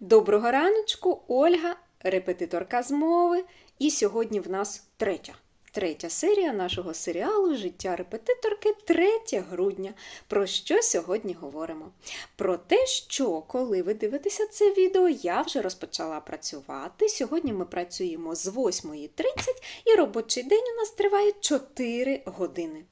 Доброго раночку, Ольга, репетиторка з мови. І сьогодні в нас третя. Третя серія нашого серіалу Життя репетиторки 3 грудня. Про що сьогодні говоримо? Про те, що коли ви дивитеся це відео, я вже розпочала працювати. Сьогодні ми працюємо з 8.30 і робочий день у нас триває 4 години.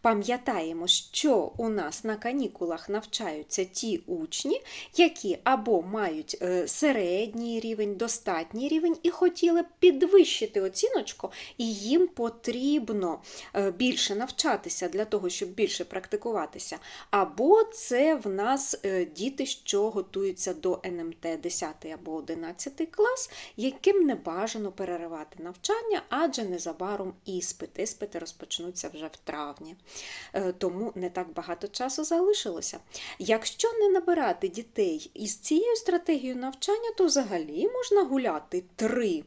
Пам'ятаємо, що у нас на канікулах навчаються ті учні, які або мають е, середній рівень, достатній рівень і хотіли б підвищити оціночку, і їм потрібно е, більше навчатися для того, щоб більше практикуватися. Або це в нас е, діти, що готуються до НМТ 10 або 11 клас, яким не бажано переривати навчання, адже незабаром іспити. Іспити розпочнуться вже в травні. Е, Тому не так багато часу залишилося. Якщо не набирати дітей із цією стратегією навчання, то взагалі можна гуляти три.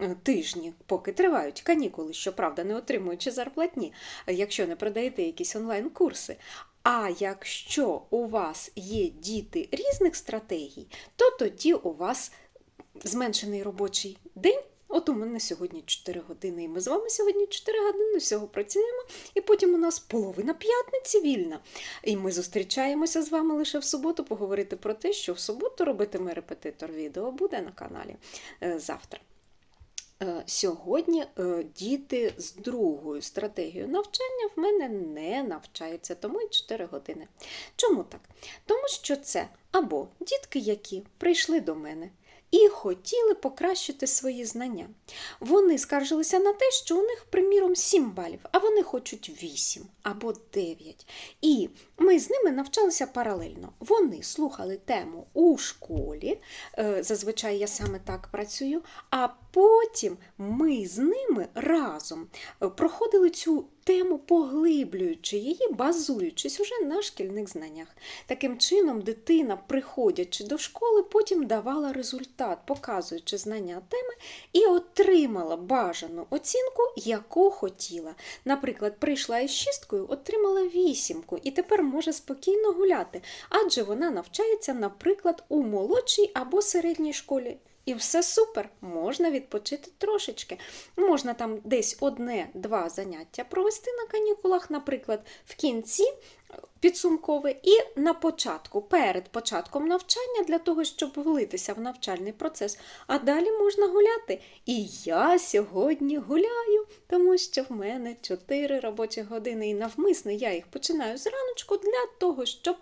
е, Тижні, поки тривають канікули, щоправда, не отримуючи зарплатні, якщо не продаєте якісь онлайн-курси. А якщо у вас є діти різних стратегій, то тоді у вас зменшений робочий день. От у мене сьогодні 4 години, і ми з вами сьогодні 4 години всього працюємо, і потім у нас половина п'ятниці вільна. І ми зустрічаємося з вами лише в суботу поговорити про те, що в суботу робитиме репетитор відео буде на каналі е, завтра. Е, Сьогодні е, діти з другою стратегією навчання в мене не навчаються, тому й 4 години. Чому так? Тому що це або дітки, які прийшли до мене і хотіли покращити свої знання. Вони скаржилися на те, що у них, приміром, 7 балів, а вони хочуть 8 або 9. І ми з ними навчалися паралельно. Вони слухали тему у школі, е, зазвичай я саме так працюю, а потім ми з ними разом е, проходили цю тему, поглиблюючи її, базуючись уже на шкільних знаннях. Таким чином, дитина, приходячи до школи, потім давала результат, показуючи знання теми, і отримала бажану оцінку, яку хотіла. Наприклад, прийшла із шісткою, отримала вісімку, і тепер може спокійно гуляти, адже вона навчається, наприклад, у молодшій або середній школі. І все супер, можна відпочити трошечки. Можна там десь одне-два заняття провести на канікулах, наприклад, в кінці підсумкове і на початку, перед початком навчання, для того, щоб влитися в навчальний процес. А далі можна гуляти. І я сьогодні гуляю, тому що в мене 4 робочі години, і навмисно я їх починаю зраночку для того, щоб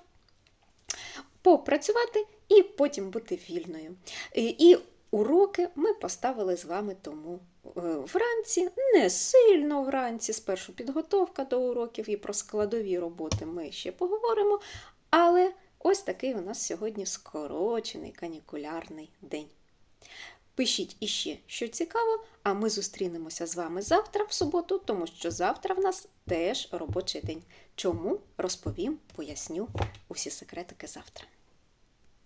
попрацювати і потім бути вільною. І уроки ми поставили з вами тому е, вранці, не сильно вранці, спершу підготовка до уроків і про складові роботи ми ще поговоримо. Але ось такий у нас сьогодні скорочений канікулярний день. Пишіть іще, що цікаво, а ми зустрінемося з вами завтра в суботу, тому що завтра в нас теж робочий день. Чому розповім, поясню усі секретики завтра.